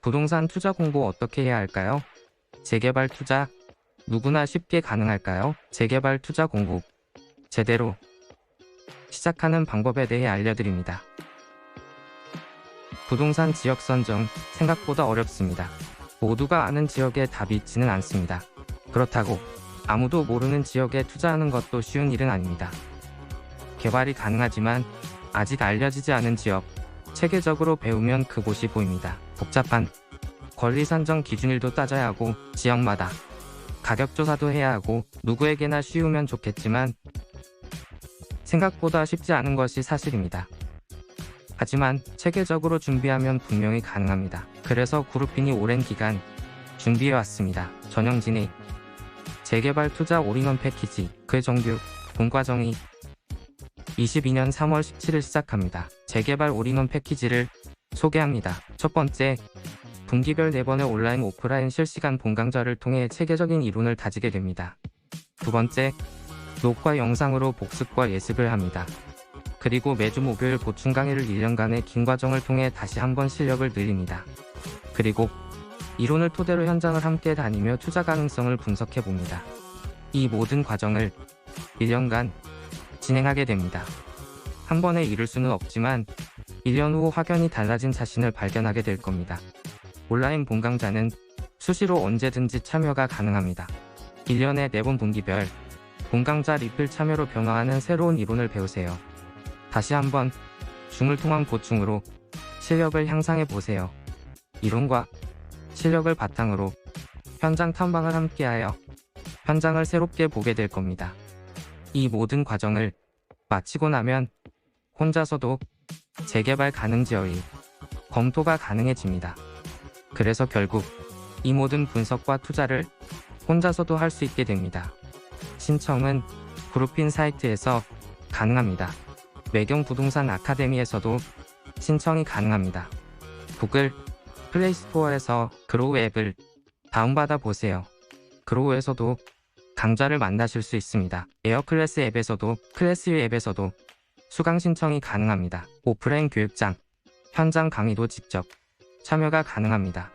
부동산 투자 공부 어떻게 해야 할까요? 재개발 투자 누구나 쉽게 가능할까요? 재개발 투자 공부 제대로 시작하는 방법에 대해 알려드립니다. 부동산 지역 선정 생각보다 어렵습니다. 모두가 아는 지역에 답이 있지는 않습니다. 그렇다고 아무도 모르는 지역에 투자하는 것도 쉬운 일은 아닙니다. 개발이 가능하지만 아직 알려지지 않은 지역, 체계적으로 배우면 그곳이 보입니다. 복잡한 권리 산정 기준일도 따져야 하고 지역마다 가격 조사도 해야 하고 누구에게나 쉬우면 좋겠지만 생각보다 쉽지 않은 것이 사실입니다. 하지만 체계적으로 준비하면 분명히 가능합니다. 그래서 그룹핀이 오랜 기간 준비해왔습니다. 전형진의 재개발 투자 올인원 패키지 그 정규 본과정이 22년 3월 17일 시작합니다. 재개발 올인원 패키지를 소개합니다. 첫 번째, 분기별 4번의 온라인 오프라인 실시간 본강좌를 통해 체계적인 이론을 다지게 됩니다. 두 번째, 녹화 영상으로 복습과 예습을 합니다. 그리고 매주 목요일 보충 강의를 1년간의 긴 과정을 통해 다시 한번 실력을 늘립니다. 그리고 이론을 토대로 현장을 함께 다니며 투자 가능성을 분석해 봅니다. 이 모든 과정을 1년간 진행하게 됩니다. 한 번에 이룰 수는 없지만 1년 후 확연히 달라진 자신을 발견하게 될 겁니다. 온라인 본강좌는 수시로 언제든지 참여가 가능합니다. 1년에 4번 분기별 본강좌 리필 참여로 변화하는 새로운 이론을 배우세요. 다시 한번 중을 통한 보충으로 실력을 향상해 보세요. 이론과 실력을 바탕으로 현장 탐방을 함께하여 현장을 새롭게 보게 될 겁니다. 이 모든 과정을 마치고 나면 혼자서도 재개발 가능 지역이 검토가 가능해집니다. 그래서 결국 이 모든 분석과 투자를 혼자서도 할 수 있게 됩니다. 신청은 그룹핀 사이트에서 가능합니다. 매경 부동산 아카데미에서도 신청이 가능합니다. 구글 플레이스토어에서 그로우 앱을 다운받아 보세요. 그로우에서도 강좌를 만나실 수 있습니다. 에어클래스 앱에서도 클래스유 앱에서도 수강 신청이 가능합니다. 오프라인 교육장, 현장 강의도 직접 참여가 가능합니다.